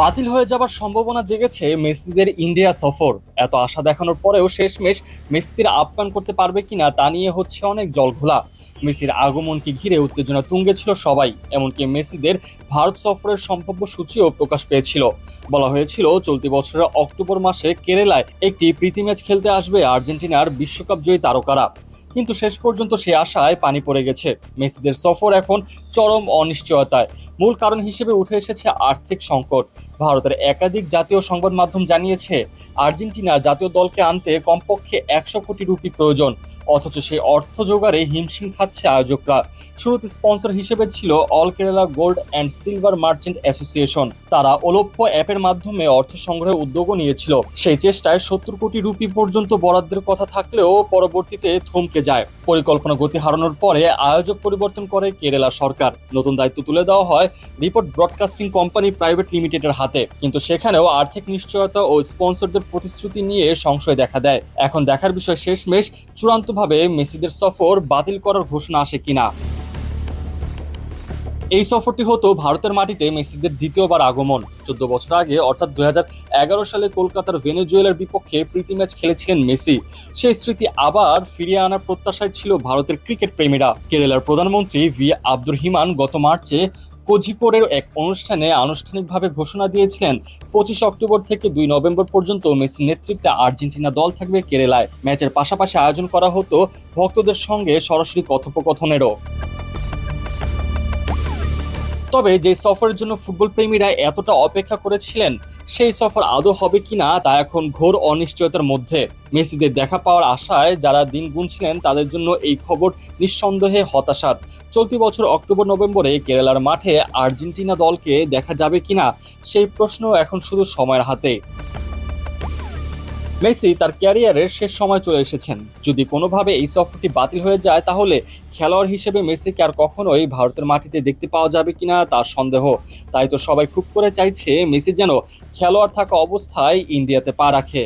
বাতিল হয়ে যাবার সম্ভাবনা জেগেছে মেসিদের ইন্ডিয়া সফর। এত আশা দেখানোর পরেও শেষমেশ মেসিদের আপ্যায়ন করতে পারবে কিনা তা নিয়ে হচ্ছে অনেক জলঘোলা। মেসির আগমনকে ঘিরে উত্তেজনা তুঙ্গে ছিল সবাই, এমনকি মেসিদের ভারত সফরের সম্ভাব্য সূচিও প্রকাশ পেয়েছিল। বলা হয়েছিল, চলতি বছরের অক্টোবর মাসে কেরালায় একটি প্রীতি ম্যাচ খেলতে আসবে আর্জেন্টিনার বিশ্বকাপ জয়ী তারকারা। কিন্তু শেষ পর্যন্ত সে আশায় পানি পড়ে গেছে। মেসিদের সফর এখন চরম অনিশ্চয়তায়। মূল কারণ হিসেবে উঠে এসেছে আর্থিক সংকট। ভারতের একাধিক জাতীয় সংবাদ মাধ্যম জানিয়েছে আর্জেন্টিনার জাতীয় দলকে আনতে কমপক্ষে একশো কোটি রুপি প্রয়োজন, অথচ সেই অর্থ জোগাড়ে হিমশিম খাচ্ছে আয়োজকরা। শুরুতে স্পন্সর হিসেবে ছিল all Kerala gold and silver merchant association. তারা ওলপ্য অ্যাপের মাধ্যমে অর্থ সংগ্রহের উদ্যোগও নিয়েছিল। সেই চেষ্টায় সত্তর কোটি রুপি পর্যন্ত বরাদ্দের কথা থাকলেও পরবর্তীতে থমকে যায়। পরিকল্পনা গতি হারানোর পরে আয়োজক পরিবর্তন করে কেরালা সরকার। নতুন দায়িত্ব তুলে দেওয়া হয় রিপোর্ট ব্রডকাস্টিং কোম্পানি প্রাইভেট লিমিটেডের হাতে। কিন্তু সেখানেও আর্থিক নিশ্চয়তা ও স্পন্সরদের প্রতিশ্রুতি নিয়ে সংশয় দেখা দেয়। এখন দেখার বিষয় শেষমেশ চূড়ান্তভাবে মেসিদের সফর বাতিল করার ঘোষণা আসে কিনা। এই সফরটি হতো ভারতের মাটিতে মেসিদের দ্বিতীয়বার আগমন। চোদ্দ বছর আগে, অর্থাৎ দুই সালে কলকাতার ভেনেজুয়েলার বিপক্ষে প্রীতি ম্যাচ খেলেছিলেন মেসি। সেই স্মৃতি আবার ফিরিয়ে আনার প্রত্যাশায় ছিল ভারতের ক্রিকেট প্রেমীরা। কেরালার প্রধানমন্ত্রী ভি আব্দুর হিমান গত মার্চে কোঝিকোড়ের এক অনুষ্ঠানে আনুষ্ঠানিকভাবে ঘোষণা দিয়েছিলেন, পঁচিশ অক্টোবর থেকে দুই নভেম্বর পর্যন্ত মেসির নেতৃত্বে আর্জেন্টিনা দল থাকবে কেরালায়। ম্যাচের পাশাপাশি আয়োজন করা হতো ভক্তদের সঙ্গে সরাসরি কথোপকথনেরও। তবে যে সফরের জন্য ফুটবল প্রেমীরা এতটা অপেক্ষা করেছিলেন, সেই সফর আদৌ হবে কিনা তা এখন ঘোর অনিশ্চয়তার মধ্যে। মেসিদের দেখা পাওয়ার আশায় যারা দিন গুনছিলেন, তাদের জন্য এই খবর নিঃসন্দেহে হতাশার। চলতি বছর অক্টোবর, নভেম্বরে কেরালার মাঠে আর্জেন্টিনা দলকে দেখা যাবে কিনা, সেই প্রশ্ন এখন শুধু সময়ের হাতে। মেসি তার ক্যারিয়ারের শেষ সময় চলে এসেছেন। যদি কোনোভাবে এই সফরটি বাতিল হয়ে যায়, তাহলে খেলোয়াড় হিসেবে মেসিকে আর কখনোই ভারতের মাটিতে দেখতে পাওয়া যাবে কিনা তার সন্দেহ। তাই তো সবাই খুব করে চাইছে মেসি যেন খেলোয়াড় থাকা অবস্থায় ইন্ডিয়াতে পা রাখে।